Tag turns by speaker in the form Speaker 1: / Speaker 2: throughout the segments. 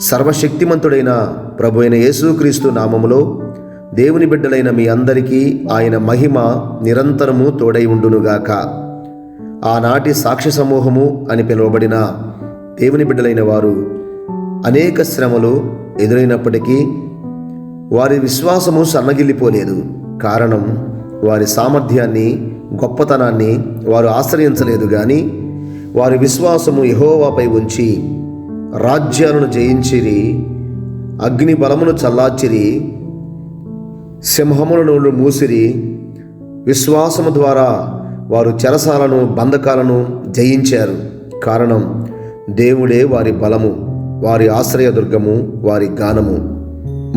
Speaker 1: సర్వశక్తిమంతుడైన ప్రభు అయిన యేసుక్రీస్తు నామములో దేవుని బిడ్డలైన మీ అందరికీ ఆయన మహిమ నిరంతరము తోడై ఉండునుగాక. ఆనాటి సాక్ష్య సమూహము అని పిలువబడిన దేవుని బిడ్డలైన వారు అనేక శ్రమలు ఎదురైనప్పటికీ వారి విశ్వాసము సన్నగిల్లిపోలేదు. కారణం వారి సామర్థ్యాన్ని గొప్పతనాన్ని వారు ఆశ్రయించలేదు కానీ వారి విశ్వాసము యహోవాపై ఉంచి రాజ్యాలను జయించిరి అగ్ని బలమును చల్లార్చిరి సింహములను మూసిరి విశ్వాసము ద్వారా వారు చెరసాలను బంధకాలను జయించారు. కారణం దేవుడే వారి బలము వారి ఆశ్రయదుర్గము వారి గానము.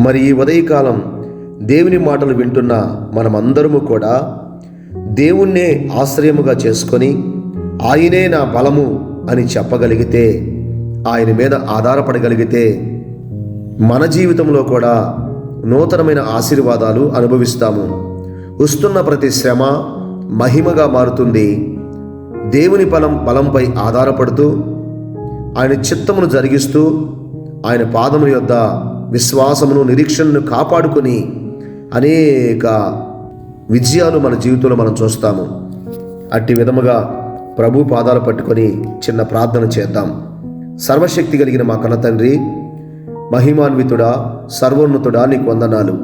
Speaker 1: మరి ఈ ఉదయకాలం దేవుని మాటలు వింటున్న మనమందరము కూడా దేవుణ్ణే ఆశ్రయముగా చేసుకొని ఆయనే నా బలము అని చెప్పగలిగితే ఆయన మీద ఆధారపడగలిగితే మన జీవితంలో కూడా నూతనమైన ఆశీర్వాదాలు అనుభవిస్తాము. వస్తున్న ప్రతి శ్రమ మహిమగా మారుతుంది. దేవుని బలం బలంపై ఆధారపడుతూ ఆయన చిత్తమును జరిగిస్తూ ఆయన పాదముల యొద్ద విశ్వాసమును నిరీక్షణను కాపాడుకొని అనేక విజయాలు మన జీవితంలో మనం చూస్తాము. అట్టి విధముగా ప్రభు పాదాలు పట్టుకొని చిన్న ప్రార్థన చేద్దాం. సర్వశక్తి కలిగిన మా కన్న తండ్రి మహిమాన్వితుడా సర్వోన్నతుడా నీకు వందనాలు.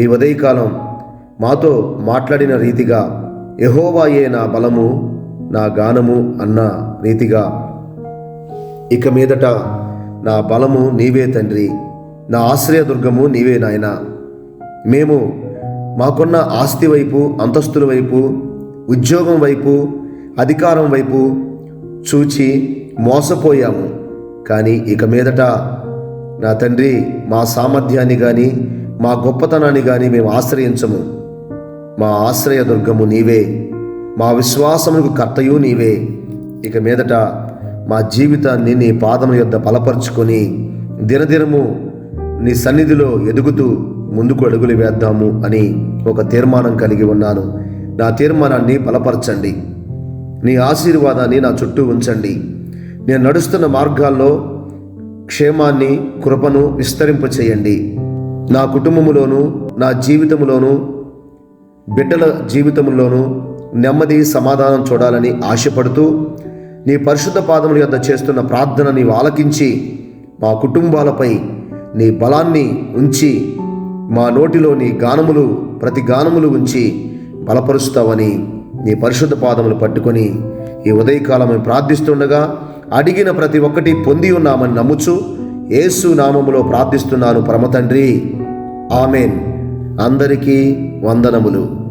Speaker 1: ఈ ఉదయకాలం మాతో మాట్లాడిన రీతిగా యహోవాయే నా బలము నా గానము అన్న రీతిగా ఇక మీదట నా బలము నీవే తండ్రి నా ఆశ్రయదుర్గము నీవే నాయన. మేము మాకున్న ఆస్తి వైపు అంతస్తుల వైపు ఉద్యోగం వైపు అధికారం వైపు చూచి మోసపోయాము. కానీ ఇక మీదట నా తండ్రి మా సామర్థ్యాన్ని కానీ మా గొప్పతనాన్ని కానీ మేము ఆశ్రయించము. మా ఆశ్రయ దుర్గము నీవే. మా విశ్వాసమునకు కర్తయు నీవే. ఇక మీదట మా జీవితాన్ని నీ పాదము యొద్ద బలపరుచుకొని దినదినము నీ సన్నిధిలో ఎదుగుతూ ముందుకు అడుగులు వేద్దాము అని ఒక తీర్మానం కలిగి ఉన్నాను. నా తీర్మానాన్ని బలపరచండి. నీ ఆశీర్వాదాన్ని నా చుట్టూ ఉంచండి. నేను నడుస్తున్న మార్గాల్లో క్షేమాన్ని కృపను విస్తరింపచేయండి. నా కుటుంబములోను నా జీవితంలోను బిడ్డల జీవితంలోను నెమ్మది సమాధానం చూడాలని ఆశపడుతూ నీ పరిశుద్ధ పాదముల యొద్ద చేస్తున్న ప్రార్థన నీవు ఆలకించి మా కుటుంబాలపై నీ బలాన్ని ఉంచి మా నోటిలో నీ గానములు ప్రతి గానములు ఉంచి బలపరుస్తావని నీ పరిశుద్ధ పాదములు పట్టుకొని ఈ ఉదయకాలం మేము ప్రార్థిస్తుండగా అడిగిన ప్రతి ఒక్కటి పొంది ఉన్నామని నమ్ముచు యేసు నామములో ప్రార్థిస్తున్నాను పరమతండ్రి. ఆమెన్. అందరికీ వందనములు.